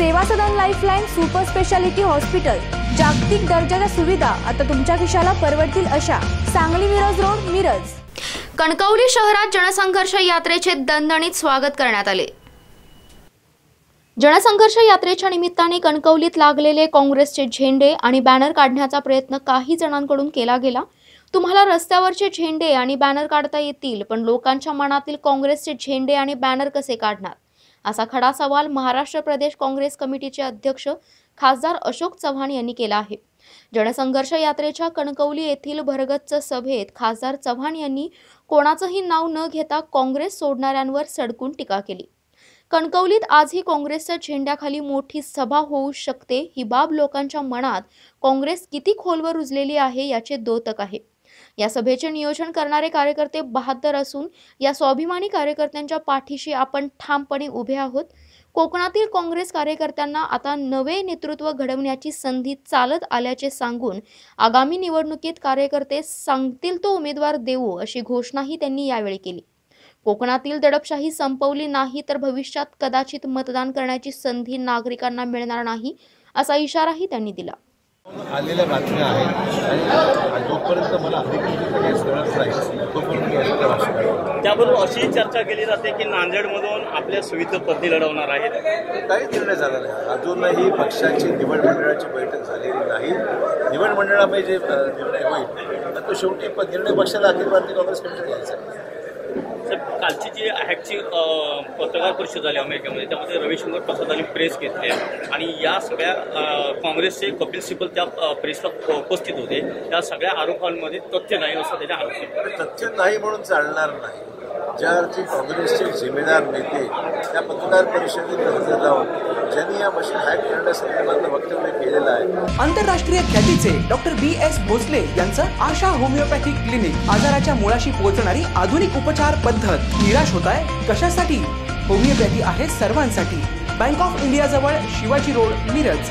Seva Sadan lifeline super speciality hospital जागतिक दर्जाच्या सुविधा आता तुमच्या खिशाला परवडतील अशा. सांगली मिरज रोड मिरज. कणकवली शहरात जनसंघर्ष यात्रेचे दणदणीत स्वागत करण्यात आले. जनसंघर्ष यात्रेच्या निमित्ताने कणकवलीत लागलेले काँग्रेसचे झेंडे आणि बॅनर काढण्याचा प्रयत्न काही जणांकडून केला गेला. तुम्हाला रस्त्यावरचे झेंडे आणि बॅनर काढता येतील पण लोकांच्या मनातील काँग्रेसचे झेंडे आणि बॅनर कसे काढणार? असा खडा सवाल महाराष्ट्र प्रदेश काँग्रेस कमिटीचे अध्यक्ष खासदार अशोक चव्हाण यांनी केला आहे. जनसंघर्ष यात्रेच्या कणकवली येथील भरगच्च सभेत खासदार चव्हाण यांनी कोणाचंही नाव न घेता काँग्रेस सोडणाऱ्यांवर सडकून टीका केली. कणकवलीत आजही काँग्रेसच्या झेंड्याखाली मोठी सभा होऊ शकते ही बाब लोकांच्या मनात काँग्रेस किती खोलवर रुजलेली आहे याचे द्योतक आहे. या सभेचे नियोजन करणारे कार्यकर्ते बहादर असून या स्वाभिमानी कार्यकर्त्यांच्या पाठीशी आपण ठामपणे उभे आहोत. कोकणातील काँग्रेस कार्यकर्त्यांना आता नवे नेतृत्व घडवण्याची संधी चालत आल्याचे सांगून आगामी निवडणुकीत कार्यकर्ते सांगतील तो उमेदवार देऊ अशी घोषणाही त्यांनी यावेळी केली. कोकणातील दडपशाही संपवली नाही तर भविष्यात कदाचित मतदान करण्याची संधी नागरिकांना मिळणार नाही असा इशाराही त्यांनी दिला. आलेल्या बातम्या आहेत आणि जोपर्यंत मला अधिकृत नाही तोपर्यंत. त्याबरोबर अशी चर्चा केली जाते की नांदेडमधून आपल्या सुविध पदवी लढवणार आहेत. काहीच निर्णय झाला नाही. अजूनही पक्षाची निवड मंडळाची बैठक झालेली नाही. निवड मंडळामध्ये जे निर्णय होईल तो शेवटी निर्णय पक्षाला अखिल भारतीय काँग्रेस कमिटीने घ्यायचा आहे. कालची जी हॅकची पत्रकार परिषद झाली अमेरिकेमध्ये त्यामध्ये रविशंकर प्रसादांनी प्रेस घेतली आणि या सगळ्या काँग्रेसचे कपिल सिब्बल त्या प्रेसला उपस्थित होते. त्या सगळ्या आरोपांमध्ये तथ्य नाही असं त्याच्या आरोप तथ्य नाही म्हणून चालणार नाही. ज्या अर्थी काँग्रेसचे जिम्मेदार नेते त्या पत्रकार परिषदेत हजर राहून ज्यांनी या मशीन हॅक करण्यासंदर्भात वक्तव्य केलेलं आहे. आंतरराष्ट्रीय ख्यातीचे डॉक्टर बी एस भोसले यांचं आशा होमिओपॅथिक क्लिनिक आजाराच्या मुळाशी पोहोचणारी आधुनिक उपचार पद्धत निराश होत आहे. कशासाठी? होमिओपॅथी आहे सर्वांसाठी. बँक ऑफ इंडिया जवळ शिवाजी रोड मिरज.